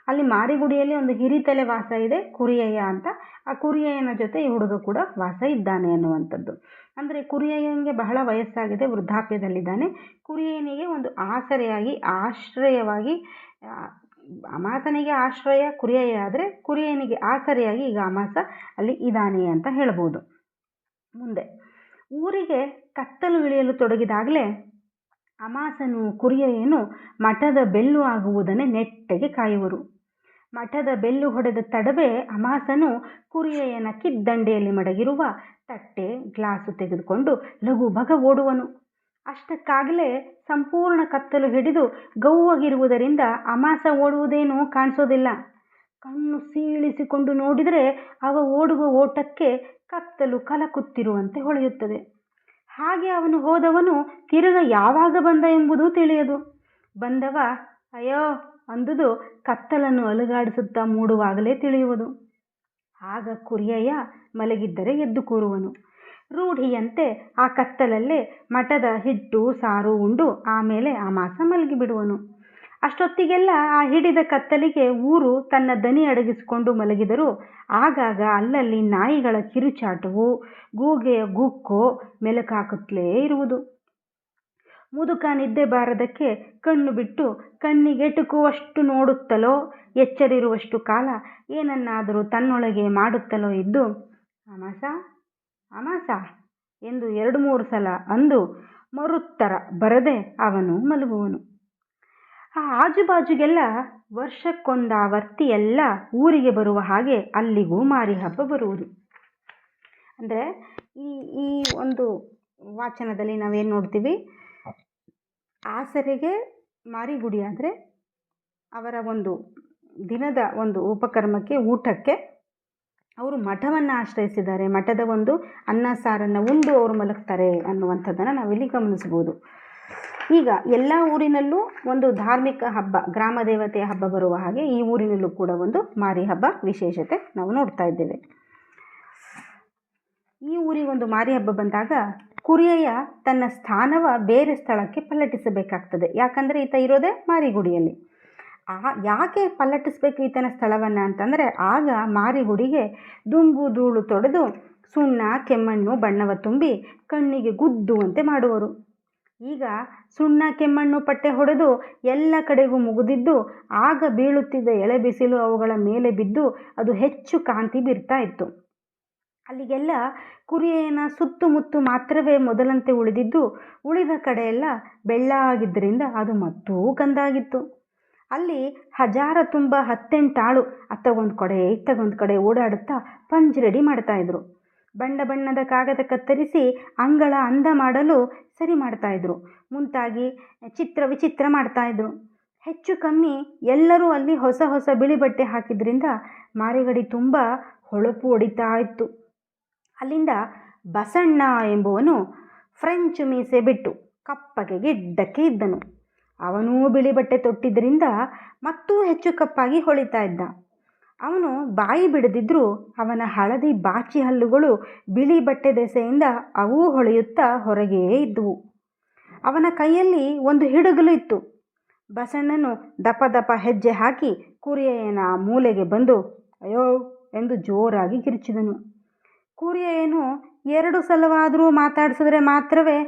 ಅಲ್ಲಿ ಮಾರಿಗುಡಿಯಲ್ಲಿ ಒಂದು ಹಿರಿತಲೆ ವಾಸ ಇದೆ, ಕುರಿಯಯ್ಯ ಅಂತ. ಆ ಕುರಿಯಯ್ಯನ ಜೊತೆ ಈ ಹುಡುಗ ಕೂಡ ವಾಸ ಇದ್ದಾನೆ ಅನ್ನುವಂಥದ್ದು. ಅಂದರೆ ಕುರಿಯಯ್ಯನಿಗೆ ಬಹಳ ವಯಸ್ಸಾಗಿದೆ, ವೃದ್ಧಾಪ್ಯದಲ್ಲಿದ್ದಾನೆ. ಕುರಿಯನಿಗೆ ಒಂದು ಆಸರೆಯಾಗಿ, ಆಶ್ರಯವಾಗಿ ಅಮಾಸನಿಗೆ ಆಶ್ರಯ ಕುರಿಯಯ್ಯ ಆದರೆ ಕುರಿಯನಿಗೆ ಆಸರೆಯಾಗಿ ಈಗ ಅಮಾಸ ಅಲ್ಲಿ ಇದ್ದಾನೆ ಅಂತ ಹೇಳ್ಬೋದು. ಮುಂದೆ, ಊರಿಗೆ ಕತ್ತಲು ಇಳಿಯಲು ತೊಡಗಿದಾಗಲೇ ಅಮಾಸನು ಕುರಿಯಯ್ಯನು ಮಠದ ಬೆಲ್ಲು ಆಗುವುದನ್ನೇ ನೆಟ್ಟಗೆ ಕಾಯುವರು. ಮಠದ ಬೆಲ್ಲು ಹೊಡೆದ ತಡವೆ ಅಮಾಸನು ಕುರಿಯನ ಕಿದ್ದಂಡೆಯಲ್ಲಿ ಮಡಗಿರುವ ತಟ್ಟೆ ಗ್ಲಾಸು ತೆಗೆದುಕೊಂಡು ಲಘು ಬಗ ಓಡುವನು. ಅಷ್ಟಕ್ಕಾಗಲೇ ಸಂಪೂರ್ಣ ಕತ್ತಲು ಹಿಡಿದು ಗೌವಾಗಿರುವುದರಿಂದ ಅಮಾಸ ಓಡುವುದೇನೂ ಕಾಣಿಸೋದಿಲ್ಲ. ಕಣ್ಣು ಸೀಳಿಸಿಕೊಂಡು ನೋಡಿದರೆ ಅವ ಓಡುವ ಓಟಕ್ಕೆ ಕತ್ತಲು ಕಲಕುತ್ತಿರುವಂತೆ ಹೊಳೆಯುತ್ತದೆ. ಹಾಗೆ ಅವನು ಹೋದವನು ತಿರುಗ ಯಾವಾಗ ಬಂದ ಎಂಬುದೂ ತಿಳಿಯದು. ಬಂದವ, ಅಯ್ಯೋ ಅಂದುದು ಕತ್ತಲನ್ನು ಅಲುಗಾಡಿಸುತ್ತಾ ಮೂಡುವಾಗಲೇ ತಿಳಿಯುವುದು. ಆಗ ಕುರಿಯಯ್ಯ ಮಲಗಿದ್ದರೆ ಎದ್ದು ಕೂರುವನು. ರೂಢಿಯಂತೆ ಆ ಕತ್ತಲಲ್ಲೇ ಮಠದ ಹಿಟ್ಟು, ಸಾರು ಉಂಡು, ಆಮೇಲೆ ಆ ಮಾಸ ಮಲಗಿಬಿಡುವನು. ಅಷ್ಟೊತ್ತಿಗೆಲ್ಲ ಆ ಹಿಡಿದ ಕತ್ತಲಿಗೆ ಊರು ತನ್ನ ದನಿ ಅಡಗಿಸಿಕೊಂಡು ಮಲಗಿದರು ಆಗಾಗ ಅಲ್ಲಲ್ಲಿ ನಾಯಿಗಳ ಕಿರುಚಾಟವು, ಗೂಗೆಯ ಗುಕ್ಕೋ ಮೆಲುಕಾಕುತ್ತಲೇ ಇರುವುದು. ಮುದುಕ ನಿದ್ದೆ ಬಾರದಕ್ಕೆ ಕಣ್ಣು ಬಿಟ್ಟು ಕಣ್ಣಿಗೆಟುಕುವಷ್ಟು ನೋಡುತ್ತಲೋ, ಎಚ್ಚರಿರುವಷ್ಟು ಕಾಲ ಏನನ್ನಾದರೂ ತನ್ನೊಳಗೆ ಮಾಡುತ್ತಲೋ ಇದ್ದು ಅಮಾಸ ಅಮಾಸ ಎಂದು ಎರಡು ಮೂರು ಸಲ ಅಂದು ಮರುತ್ತರ ಬರದೆ ಅವನು ಮಲಗುವನು. ಆ ಆಜುಬಾಜುಗೆಲ್ಲ ವರ್ಷಕ್ಕೊಂದಾವರ್ತಿ ಎಲ್ಲ ಊರಿಗೆ ಬರುವ ಹಾಗೆ ಅಲ್ಲಿಗೂ ಮಾರಿ ಹಬ್ಬ ಬರುವುದು. ಅಂದರೆ ಈ ಈ ಒಂದು ವಾಚನದಲ್ಲಿ ನಾವೇನು ನೋಡ್ತೀವಿ? ಆಸರೆಗೆ ಮಾರಿಗುಡಿ ಆದರೆ ಅವರ ಒಂದು ದಿನದ ಒಂದು ಉಪಕರ್ಮಕ್ಕೆ, ಊಟಕ್ಕೆ ಅವರು ಮಠವನ್ನು ಆಶ್ರಯಿಸಿದ್ದಾರೆ. ಮಠದ ಒಂದು ಅನ್ನ ಸಾರನ್ನು ಉಂಡು ಅವರು ಮಲಗ್ತಾರೆ ಅನ್ನುವಂಥದ್ದನ್ನು ನಾವಿಲ್ಲಿ ಗಮನಿಸ್ಬೋದು ಈಗ ಎಲ್ಲ ಊರಿನಲ್ಲೂ ಒಂದು ಧಾರ್ಮಿಕ ಹಬ್ಬ, ಗ್ರಾಮ ದೇವತೆಯ ಹಬ್ಬ ಬರುವ ಹಾಗೆ ಈ ಊರಿನಲ್ಲೂ ಕೂಡ ಒಂದು ಮಾರಿ ಹಬ್ಬ ವಿಶೇಷತೆ ನಾವು ನೋಡ್ತಾ ಇದ್ದೇವೆ. ಈ ಊರಿಗೊಂದು ಮಾರಿ ಹಬ್ಬ ಬಂದಾಗ ಕುರಿಯಯ್ಯ ತನ್ನ ಸ್ಥಾನವ ಬೇರೆ ಸ್ಥಳಕ್ಕೆ ಪಲ್ಲಟಿಸಬೇಕಾಗ್ತದೆ. ಯಾಕಂದರೆ ಈತ ಇರೋದೇ ಮಾರಿಗುಡಿಯಲ್ಲಿ. ಆ, ಯಾಕೆ ಪಲ್ಲಟಿಸಬೇಕು ಈತನ ಸ್ಥಳವನ್ನು ಅಂತಂದರೆ ಆಗ ಮಾರಿಗುಡಿಗೆ ದುಂಬು ಧೂಳು ತೊಡೆದು ಸುಣ್ಣ, ಕೆಮ್ಮಣ್ಣು, ಬಣ್ಣವ ತುಂಬಿ ಕಣ್ಣಿಗೆ ಗುದ್ದುವಂತೆ ಮಾಡುವರು. ಈಗ ಸುಣ್ಣ, ಕೆಮ್ಮಣ್ಣು ಪಟ್ಟೆ ಹೊಡೆದು ಎಲ್ಲ ಕಡೆಗೂ ಮುಗಿದಿದ್ದು ಆಗ ಬೀಳುತ್ತಿದ್ದ ಎಳೆ ಬಿಸಿಲು ಅವುಗಳ ಮೇಲೆ ಬಿದ್ದು ಅದು ಹೆಚ್ಚು ಕಾಂತಿ ಬೀರ್ತಾ ಇತ್ತು. ಅಲ್ಲಿಗೆಲ್ಲ ಕುರಿಯನ ಸುತ್ತಮುತ್ತು ಮಾತ್ರವೇ ಮೊದಲಂತೆ ಉಳಿದಿದ್ದು, ಉಳಿದ ಕಡೆಯೆಲ್ಲ ಬೆಳ್ಳಾಗಿದ್ದರಿಂದ ಅದು ಮತ್ತೂ ಕಂದಾಗಿತ್ತು. ಅಲ್ಲಿ ಹಜಾರ ತುಂಬ ಹತ್ತೆಂಟಾಳು ಅತ್ತಗೊಂದು ಕಡೆ ಇತ್ತಗೊಂದು ಕಡೆ ಓಡಾಡುತ್ತಾ ಪಂಜ್ ರೆಡಿ ಮಾಡ್ತಾಯಿದ್ರು ಬಣ್ಣ ಬಣ್ಣದ ಕಾಗದ ಕತ್ತರಿಸಿ ಅಂಗಳ ಅಂದ ಮಾಡಲು ಸರಿ ಮಾಡ್ತಾಯಿದ್ರು ಮುಂತಾಗಿ ಚಿತ್ರ ವಿಚಿತ್ರ ಮಾಡ್ತಾಯಿದ್ರು ಹೆಚ್ಚು ಕಮ್ಮಿ ಎಲ್ಲರೂ ಅಲ್ಲಿ ಹೊಸ ಹೊಸ ಬಿಳಿ ಬಟ್ಟೆ ಹಾಕಿದ್ರಿಂದ ಮಾರಿಗಡಿ ತುಂಬ ಹೊಳಪು ಹೊಡಿತಾ ಇತ್ತು. ಅಲ್ಲಿಂದ ಬಸಣ್ಣ ಎಂಬುವನು ಫ್ರೆಂಚ್ ಮೀಸೆ ಬಿಟ್ಟು ಕಪ್ಪಗೆ ಗಿಡ್ಡಕ್ಕೆ ಇದ್ದನು. ಅವನೂ ಬಿಳಿ ಬಟ್ಟೆ ತೊಟ್ಟಿದ್ದರಿಂದ ಮತ್ತೂ ಹೆಚ್ಚು ಕಪ್ಪಾಗಿ ಹೊಳಿತಾ ಇದ್ದ. ಅವನು ಬಾಯಿ ಬಿಡದಿದ್ದರೂ ಅವನ ಹಳದಿ ಬಾಚಿ ಹಲ್ಲುಗಳು ಬಿಳಿ ಬಟ್ಟೆ ದೆಸೆಯಿಂದ ಅವೂ ಹೊಳೆಯುತ್ತಾ ಹೊರಗೇ ಇದ್ದುವು. ಅವನ ಕೈಯಲ್ಲಿ ಒಂದು ಹಿಡುಗಲು ಇತ್ತು. ಬಸಣ್ಣನು ದಪ ದಪ ಹೆಜ್ಜೆ ಹಾಕಿ ಕುರಿಯನ ಮೂಲೆಗೆ ಬಂದು, ಅಯ್ಯೋ, ಎಂದು ಜೋರಾಗಿ ಕಿರಿಚಿದನು. ಕುರಿಯಯ್ಯನು ಎರಡು ಸಲವಾದರೂ ಮಾತಾಡಿಸಿದ್ರೆ ಮಾತ್ರವೇ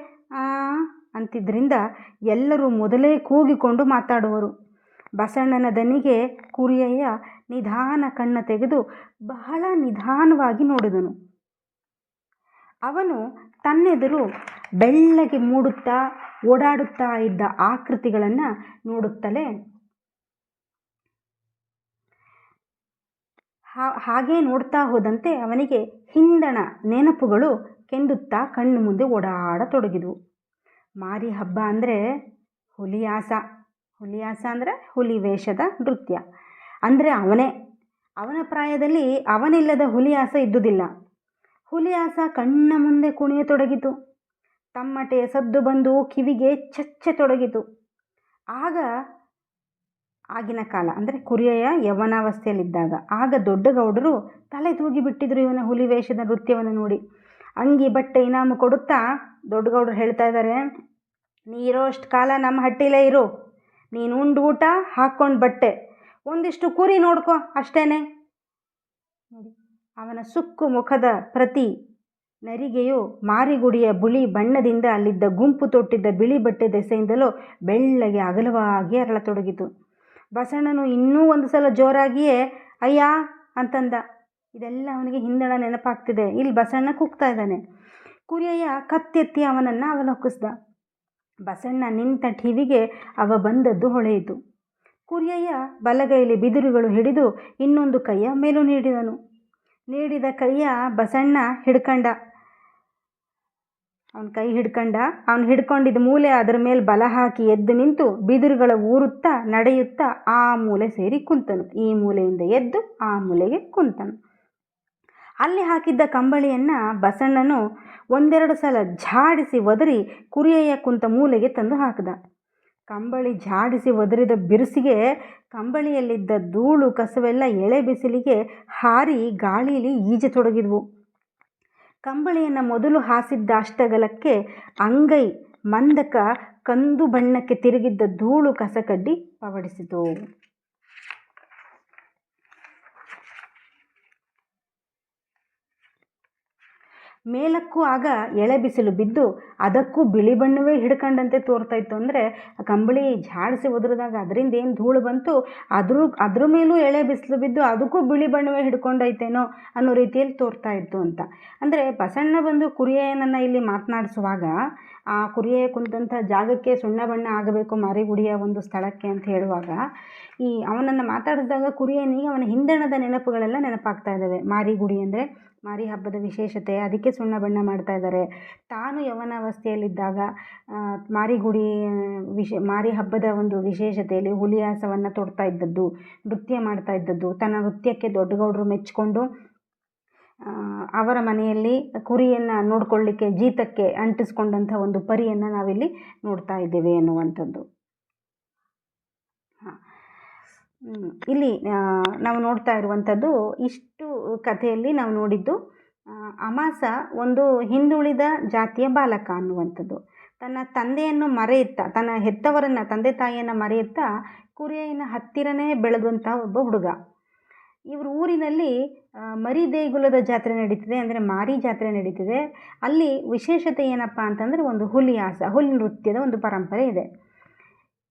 ಅಂತಿದ್ದರಿಂದ ಎಲ್ಲರೂ ಮೊದಲೇ ಕೂಗಿಕೊಂಡು ಮಾತಾಡುವರು. ಬಸಣ್ಣನ ದನಿಗೆ ಕುರಿಯಯ್ಯ ನಿಧಾನ ಕಣ್ಣ ತೆಗೆದು ಬಹಳ ನಿಧಾನವಾಗಿ ನೋಡಿದನು. ಅವನು ತನ್ನೆದುರು ಬೆಳ್ಳಗೆ ಮೂಡುತ್ತಾ ಓಡಾಡುತ್ತಾ ಇದ್ದ ಆಕೃತಿಗಳನ್ನು ನೋಡುತ್ತಲೇ ಹಾಗೇ ನೋಡ್ತಾ ಹೋದಂತೆ ಅವನಿಗೆ ಹಿಂದಣ ನೆನಪುಗಳು ಕೆಂದುತ್ತಾ ಕಣ್ಣು ಮುಂದೆ ಓಡಾಡತೊಡಗಿದವು. ಮಾರಿ ಹಬ್ಬ ಅಂದರೆ ಹುಲಿಯಾಸ. ಹುಲಿಯಾಸ ಅಂದರೆ ಹುಲಿ ವೇಷದ ನೃತ್ಯ. ಅಂದರೆ ಅವನೇ. ಅವನ ಪ್ರಾಯದಲ್ಲಿ ಅವನಿಲ್ಲದ ಹುಲಿಯಾಸ ಇದ್ದುದಿಲ್ಲ. ಹುಲಿಯಾಸ ಕಣ್ಣ ಮುಂದೆ ಕುಣಿಯತೊಡಗಿತು. ತಮ್ಮಟೆಯ ಸದ್ದು ಬಂದು ಕಿವಿಗೆ ಚಚ್ಚತೊಡಗಿತು ಆಗ ಆಗಿನ ಕಾಲ, ಅಂದರೆ ಕುರಿಯ ಯವನಾವಸ್ಥೆಯಲ್ಲಿದ್ದಾಗ. ಆಗ ದೊಡ್ಡ ಗೌಡರು ತಲೆ ತೂಗಿ ಬಿಟ್ಟಿದ್ರು ಇವನ ಹುಲಿ ವೇಷದ ನೃತ್ಯವನ್ನು ನೋಡಿ. ಅಂಗಿ, ಬಟ್ಟೆ, ಇನಾಮು ಕೊಡುತ್ತಾ ದೊಡ್ಡ ಗೌಡರು ಹೇಳ್ತಾ ಇದ್ದಾರೆ ನೀರೋ ಅಷ್ಟು ಕಾಲ ನಮ್ಮ ಹಟ್ಟಿಲೇ ಇರು. ನೀನು ಉಂಡು ಊಟ, ಹಾಕ್ಕೊಂಡು ಬಟ್ಟೆ. ಒಂದಿಷ್ಟು ಕುರಿ ನೋಡ್ಕೊ, ಅಷ್ಟೇನೆ. ನೋಡಿ, ಅವನ ಸುಕ್ಕು ಮುಖದ ಪ್ರತಿ ನರಿಗೆಯು ಮಾರಿಗುಡಿಯ ಬುಳಿ ಬಣ್ಣದಿಂದ ಅಲ್ಲಿದ್ದ ಗುಂಪು ತೊಟ್ಟಿದ್ದ ಬಿಳಿ ಬಟ್ಟೆ ದೆಸೆಯಿಂದಲೂ ಬೆಳ್ಳಗೆ ಅಗಲವಾಗಿ ಅರಳತೊಡಗಿತು. ಬಸಣ್ಣನು ಇನ್ನೂ ಒಂದು ಸಲ ಜೋರಾಗಿಯೇ, ಅಯ್ಯ ಅಂತಂದ. ಇದೆಲ್ಲ ಅವನಿಗೆ ಹಿಂದಣ ನೆನಪಾಗ್ತಿದೆ. ಇಲ್ಲಿ ಬಸಣ್ಣ ಕೂಗ್ತಾ ಇದ್ದಾನೆ. ಕುರಿಯಯ್ಯ ಕತ್ತೆತ್ತಿ ಅವನನ್ನು ಅವಲೋಕಿಸ್ದ. ಬಸಣ್ಣ ನಿಂತ ಟಿವಿಗೆ ಅವ ಬಂದದ್ದು ಹೊಳೆಯಿತು. ಕುರಿಯಯ್ಯ ಬಲಗೈಲಿ ಬಿದಿರುಗಳು ಹಿಡಿದು ಇನ್ನೊಂದು ಕೈಯ ಮೇಲೂ ನೀಡಿದನು. ನೀಡಿದ ಕೈಯ ಬಸಣ್ಣ ಹಿಡ್ಕಂಡ. ಅವನ ಕೈ ಹಿಡ್ಕಂಡ, ಅವನು ಹಿಡ್ಕೊಂಡಿದ್ದ ಮೂಲೆ ಅದರ ಮೇಲೆ ಬಲ ಹಾಕಿ ಎದ್ದು ನಿಂತು ಬಿದಿರುಗಳ ಊರುತ್ತಾ ನಡೆಯುತ್ತಾ ಆ ಮೂಲೆ ಸೇರಿ ಕುಂತನು. ಈ ಮೂಲೆಯಿಂದ ಎದ್ದು ಆ ಮೂಲೆಗೆ ಕುಂತನು. ಅಲ್ಲಿ ಹಾಕಿದ್ದ ಕಂಬಳಿಯನ್ನು ಬಸಣ್ಣನು ಒಂದೆರಡು ಸಲ ಝಾಡಿಸಿ ಒದರಿ ಕುರಿಯ ಕುಂತ ಮೂಲೆಗೆ ತಂದು ಹಾಕಿದ. ಕಂಬಳಿ ಝಾಡಿಸಿ ಒದರಿದ ಬಿರುಸಿಗೆ ಕಂಬಳಿಯಲ್ಲಿದ್ದ ಧೂಳು, ಕಸವೆಲ್ಲ ಎಳೆ ಬಿಸಿಲಿಗೆ ಹಾರಿ ಗಾಳಿಯಲ್ಲಿ ಈಜತೊಡಗಿದ್ವು. ಕಂಬಳಿಯನ್ನು ಮೊದಲು ಹಾಸಿದ್ದ ಅಷ್ಟಗಲಕ್ಕೆ ಅಂಗೈ ಮಂದಕ ಕಂದು ಬಣ್ಣಕ್ಕೆ ತಿರುಗಿದ್ದ ಧೂಳು ಕಸಕಡ್ಡಿ ಪವಡಿಸಿತು. ಮೇಲಕ್ಕೂ ಆಗ ಎಳೆ ಬಿಸಿಲು ಬಿದ್ದು ಅದಕ್ಕೂ ಬಿಳಿ ಬಣ್ಣವೇ ಹಿಡ್ಕೊಂಡಂತೆ ತೋರ್ತಾ ಇತ್ತು. ಅಂದರೆ ಕಂಬಳಿ ಝಾಡಿಸಿ ಒದರಿದಾಗ ಅದರಿಂದ ಏನು ಧೂಳು ಬಂತು? ಅದ್ರ ಅದ್ರ ಮೇಲೂ ಎಳೆ ಬಿಸಿಲು ಬಿದ್ದು ಅದಕ್ಕೂ ಬಿಳಿ ಬಣ್ಣವೇ ಹಿಡ್ಕೊಂಡೈತೇನೋ ಅನ್ನೋ ರೀತಿಯಲ್ಲಿ ತೋರ್ತಾ ಇತ್ತು ಅಂತ. ಅಂದರೆ ಬಸಣ್ಣ ಬಂದು ಕುರಿಯನನ್ನು ಇಲ್ಲಿ ಮಾತನಾಡಿಸುವಾಗ ಆ ಕುರಿಯ ಕುಂತಂಥ ಜಾಗಕ್ಕೆ ಸುಣ್ಣ ಬಣ್ಣ ಆಗಬೇಕು ಮಾರಿಗುಡಿಯ ಒಂದು ಸ್ಥಳಕ್ಕೆ ಅಂತ ಹೇಳುವಾಗ, ಈ ಅವನನ್ನು ಮಾತಾಡಿದಾಗ ಕುರಿಯನಿಗೆ ಅವನ ಹಿಂದಣದ ನೆನಪುಗಳೆಲ್ಲ ನೆನಪಾಗ್ತಾ ಇದ್ದಾವೆ. ಮಾರಿಗುಡಿ ಅಂದರೆ ಮಾರಿ ಹಬ್ಬದ ವಿಶೇಷತೆ, ಅದಕ್ಕೆ ಸುಣ್ಣ ಬಣ್ಣ ಮಾಡ್ತಾ ಇದ್ದಾರೆ. ತಾನು ಯೌವನಾವಸ್ಥೆಯಲ್ಲಿದ್ದಾಗ ಮಾರಿಗುಡಿ ವಿಶ, ಮಾರಿ ಹಬ್ಬದ ಒಂದು ವಿಶೇಷತೆಯಲ್ಲಿ ಹುಲಿಯಾಸವನ್ನು ತೊಡ್ತಾ ಇದ್ದದ್ದು, ನೃತ್ಯ ಮಾಡ್ತಾ ಇದ್ದದ್ದು, ತನ್ನ ನೃತ್ಯಕ್ಕೆ ದೊಡ್ಡಗೌಡರು ಮೆಚ್ಚಿಕೊಂಡು ಅವರ ಮನೆಯಲ್ಲಿ ಕುರಿಯನ್ನು ನೋಡಿಕೊಳ್ಳಿಕ್ಕೆ, ಜೀತಕ್ಕೆ ಅಂಟಿಸ್ಕೊಂಡಂಥ ಒಂದು ಪರಿಯನ್ನು ನಾವಿಲ್ಲಿ ನೋಡ್ತಾ ಇದ್ದೇವೆ ಎನ್ನುವಂಥದ್ದು. ಇಲ್ಲಿ ನಾವು ನೋಡ್ತಾ ಇರುವಂಥದ್ದು ಇಷ್ಟು ಕಥೆಯಲ್ಲಿ ನಾವು ನೋಡಿದ್ದು ಅಮಾಸ ಒಂದು ಹಿಂದುಳಿದ ಜಾತಿಯ ಬಾಲಕ ಅನ್ನುವಂಥದ್ದು. ತನ್ನ ತಂದೆಯನ್ನು ಮರೆಯುತ್ತಾ, ತನ್ನ ಹೆತ್ತವರನ್ನು, ತಂದೆ ತಾಯಿಯನ್ನು ಮರೆಯುತ್ತಾ ಕುರಿಯನ ಹತ್ತಿರನೇ ಬೆಳೆದಂಥ ಒಬ್ಬ ಹುಡುಗ. ಇವ್ರ ಊರಿನಲ್ಲಿ ಮರಿ ದೇಗುಲದ ಜಾತ್ರೆ ನಡೀತಿದೆ, ಅಂದರೆ ಮಾರಿ ಜಾತ್ರೆ ನಡೀತಿದೆ. ಅಲ್ಲಿ ವಿಶೇಷತೆ ಏನಪ್ಪ ಅಂತಂದರೆ ಒಂದು ಹುಲಿಯಾಸ, ಹುಲಿ ನೃತ್ಯದ ಒಂದು ಪರಂಪರೆ ಇದೆ.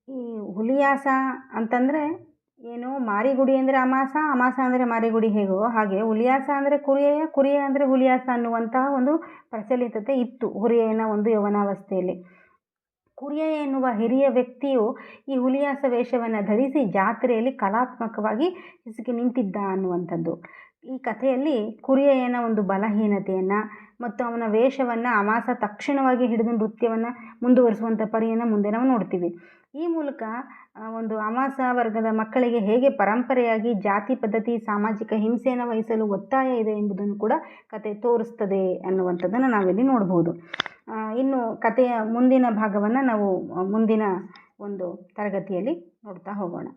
ಈ ಹುಲಿಯಾಸ ಅಂತಂದರೆ ಏನು, ಮಾರಿಗುಡಿ ಅಂದರೆ ಅಮಾಸ ಅಮಾಸ ಅಂದರೆ ಮಾರಿಗುಡಿ ಹೇಗೋ ಹಾಗೆ, ಹುಲಿಯಾಸ ಅಂದರೆ ಕುರಿಯ ಕುರಿಯ ಅಂದರೆ ಹುಲಿಯಾಸ ಅನ್ನುವಂತಹ ಒಂದು ಪ್ರಚಲಿತತೆ ಇತ್ತು ಹುರಿಯನ ಒಂದು ಯೌವನಾವಸ್ಥೆಯಲ್ಲಿ. ಕುರಿಯ ಎನ್ನುವ ಹಿರಿಯ ವ್ಯಕ್ತಿಯು ಈ ಹುಲಿಯಾಸ ವೇಷವನ್ನು ಧರಿಸಿ ಜಾತ್ರೆಯಲ್ಲಿ ಕಲಾತ್ಮಕವಾಗಿ ಹಿಸುಕಿ ನಿಂತಿದ್ದ ಅನ್ನುವಂಥದ್ದು. ಈ ಕಥೆಯಲ್ಲಿ ಕುರಿಯನ ಒಂದು ಬಲಹೀನತೆಯನ್ನು ಮತ್ತು ಅವನ ವೇಷವನ್ನು ಅಮಾಸ ತಕ್ಷಣವಾಗಿ ಹಿಡಿದು ನೃತ್ಯವನ್ನು ಮುಂದುವರಿಸುವಂಥ ಪರಿಯನ್ನು ಮುಂದೆ ನಾವು ನೋಡ್ತೀವಿ. ಈ ಮೂಲಕ ಒಂದು ಅಮಾಸ ವರ್ಗದ ಮಕ್ಕಳಿಗೆ ಹೇಗೆ ಪರಂಪರೆಯಾಗಿ, ಜಾತಿ ಪದ್ಧತಿ, ಸಾಮಾಜಿಕ ಹಿಂಸೆಯನ್ನು ವಹಿಸಲು ಒತ್ತಾಯ ಇದೆ ಎಂಬುದನ್ನು ಕೂಡ ಕತೆ ತೋರಿಸ್ತದೆ ಅನ್ನುವಂಥದ್ದನ್ನು ನಾವಿಲ್ಲಿ ನೋಡ್ಬೋದು. ಇನ್ನು ಕಥೆಯ ಮುಂದಿನ ಭಾಗವನ್ನು ನಾವು ಮುಂದಿನ ಒಂದು ತರಗತಿಯಲ್ಲಿ ನೋಡ್ತಾ ಹೋಗೋಣ.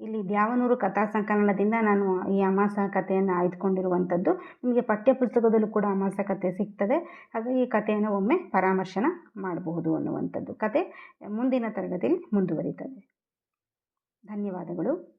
ಇಲ್ಲಿ ದ್ಯಾವನೂರು ಕಥಾ ಸಂಕಲನದಿಂದ ನಾನು ಈ ಅಮಾಸ ಕಥೆಯನ್ನು ಆಯ್ದುಕೊಂಡಿರುವಂಥದ್ದು. ನಿಮಗೆ ಪಠ್ಯಪುಸ್ತಕದಲ್ಲೂ ಕೂಡ ಅಮಾಸ ಕಥೆ ಸಿಗ್ತದೆ. ಹಾಗಾಗಿ ಈ ಕಥೆಯನ್ನು ಒಮ್ಮೆ ಪರಾಮರ್ಶನ ಮಾಡಬಹುದು ಅನ್ನುವಂಥದ್ದು ಕತೆ ಮುಂದಿನ ತರಗತಿಯಲ್ಲಿ ಮುಂದುವರಿತದೆ. ಧನ್ಯವಾದಗಳು.